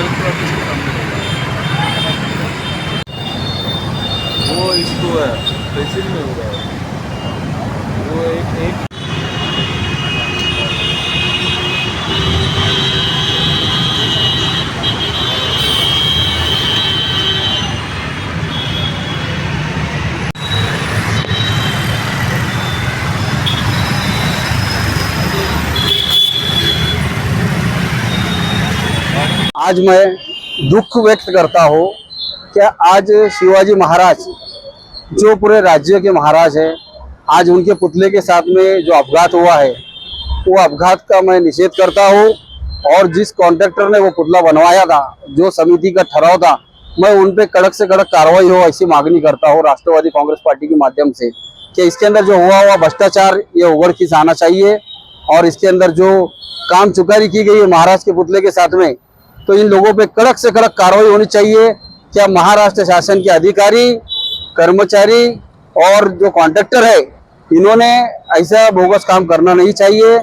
Collector office के वो इसको है प्रेसिडेंट में हो रहा है वो एक एक आज मैं दुख व्यक्त करता हूँ कि आज शिवाजी महाराज जो पूरे राज्य के महाराज है, आज उनके पुतले के साथ में जो अपघात हुआ है, वो अपघात का मैं निषेध करता हूँ। और जिस कॉन्ट्रैक्टर ने वो पुतला बनवाया था, जो समिति का ठहराव था, मैं उन पे कड़क से कड़क कार्रवाई हो, ऐसी मांगनी करता हूँ राष्ट्रवादी कांग्रेस पार्टी के माध्यम से, कि इसके अंदर जो हुआ हुआ भ्रष्टाचार, ये उगड़ खींच आना चाहिए। और इसके अंदर जो काम चुकारी की गई है महाराज के पुतले के साथ में तो इन लोगों पे कड़क से कड़क कार्रवाई होनी चाहिए। क्या महाराष्ट्र शासन के अधिकारी कर्मचारी और जो कॉन्ट्रैक्टर है इन्होंने ऐसा बोगस काम करना नहीं चाहिए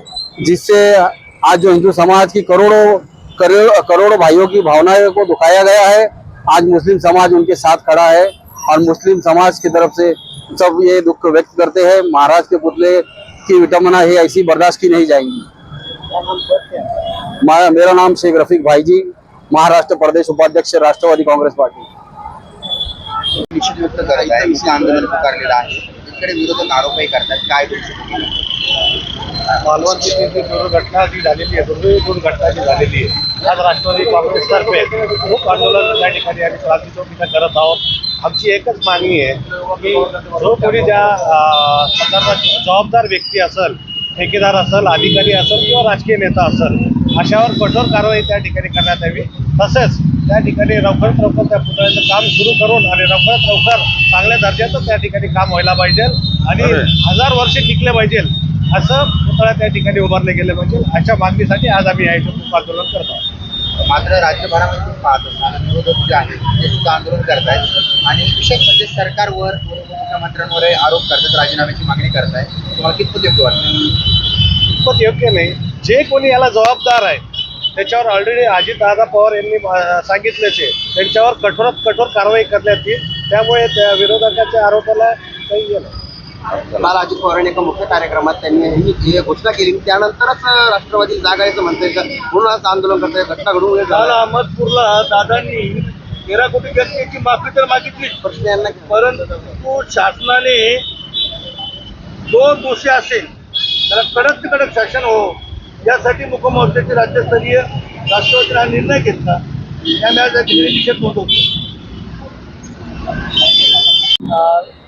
जिससे आज जो हिंदू समाज की करोड़ों करोड़ों करोड़ों भाइयों की भावनाएँ को दुखाया गया है आज मुस्लिम समाज उनके साथ खड़ा है और मुस्लिम समाज की तरफ़ से सब ये दुख व्यक्त करते हैं महाराज के पुतले की विटमना है ऐसी बर्दाश्त की नहीं जाएँगी। मेरा नाम शेख रफीक भाई जी। महाराष्ट्र प्रदेश उपाध्यक्ष राष्ट्रवादी काँग्रेस पार्टी. निषेध व्यक्त करत आहे. इथे आंदोलन पुकारलेलं आहे. इकडे विरोधक आरोपही करतात. काय बोलू मालवण येथील जी दुर्घटना जी झालेली आहे दुर्दैवी दुर्घटना जी झालेली आहे आज राष्ट्रवादी काँग्रेसतर्फे खूप आंदोलन त्या ठिकाणी आम्ही क्रांती चौक इथं करत आहोत. आमची एकच मागणी आहे की जो कोणी ज्या अं, संदर्भात जबाबदार व्यक्ती असेल ठेकेदार असेल अधिकारी असेल किंवा राजकीय नेता असेल अशावर कठोर कारवाई त्या ठिकाणी करण्यात यावी. तसेच त्या ठिकाणी लवकरात लवकर त्या पुतळ्याचं काम सुरू करून आणि लवकरात लवकर चांगल्या दर्जाचं त्या ठिकाणी काम व्हायला पाहिजे आणि हजार वर्षे टिकले पाहिजे असं पुतळा त्या ठिकाणी उभारले गेले पाहिजे. अशा मागणीसाठी आज आम्ही या इथं खूप आंदोलन करत आहोत. मात्र राज्यभरामध्ये पाहत विरोधक जे आहेत ते सुद्धा आंदोलन करतायत. आणि विशेष म्हणजे सरकारवर मुख्यमंत्र्यांवर आरोप करतात राजीनाम्याची मागणी करताय तुम्हाला कितपत योग्य वाटतं? कितपत योग्य नाही. जे कोणी याला जबाबदार आहे त्याच्यावर ऑलरेडी अजितदादा पवार यांनी सांगितलेच आहे त्यांच्यावर कठोरात कठोर कारवाई करण्यात येईल. त्यामुळे त्या विरोधकाच्या आरोपाला काही नाही. काल अजित पवारांनी एका मुख्य कार्यक्रमात त्यांनी ही जी घोषणा केली त्यानंतरच राष्ट्रवादी जागा यायचं म्हणते म्हणून आज आंदोलन करताय घटना घडून काल अहमदपूरला दादांनी तेरा कोटी जनतेची माफी तर मागितली. प्रश्न यांना परंतु शासनाने जो दोषी असेल त्याला कडक ते कडक शासन हो. यासाठी मुख्यमंत्र्यांचे राज्यस्तरीय राष्ट्रवादीने हा निर्णय घेतला. त्यामुळे आज या ठिकाणी निषेध होत होतो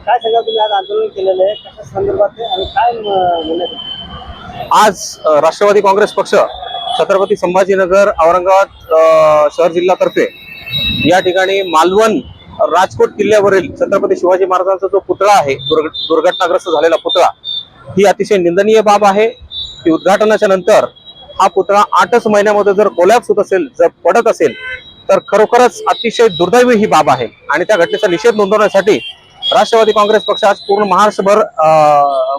काय सांगाल तुम्ही आज आंदोलन केलेलं आहे? कशा संदर्भात आणि काय म्हणण्यात आज राष्ट्रवादी काँग्रेस पक्ष छत्रपती संभाजीनगर औरंगाबाद शहर जिल्ह्यातर्फे या ठिकाणी मालवण राजकोट किल्ल्यावरील छत्रपती शिवाजी महाराजांचा जो पुतळा आहे दुर्घ- दुर्घटनाग्रस्त झालेला पुतळा ही अतिशय निंदनीय बाब आहे. की उद्घाटनाच्या नंतर हा पुतळा आठच महिन्यामध्ये जर कोलॅप्स होत असेल जर पडत असेल तर खरोखरच अतिशय दुर्दैवी ही बाब आहे. आणि त्या घटनेचा निषेध नोंदवण्यासाठी राष्ट्रवादी काँग्रेस पक्ष आज पूर्ण महाराष्ट्रभर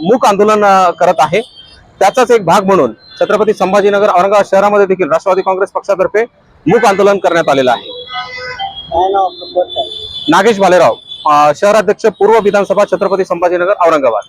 मूक आंदोलन करत आहे. त्याचाच एक भाग म्हणून छत्रपती संभाजीनगर औरंगाबाद शहरामध्ये देखील राष्ट्रवादी काँग्रेस पक्षातर्फे मूक आंदोलन करण्यात आलेलं आहे. नागेश भालेराव शहराध्यक्ष पूर्व विधानसभा छत्रपती संभाजीनगर औरंगाबाद.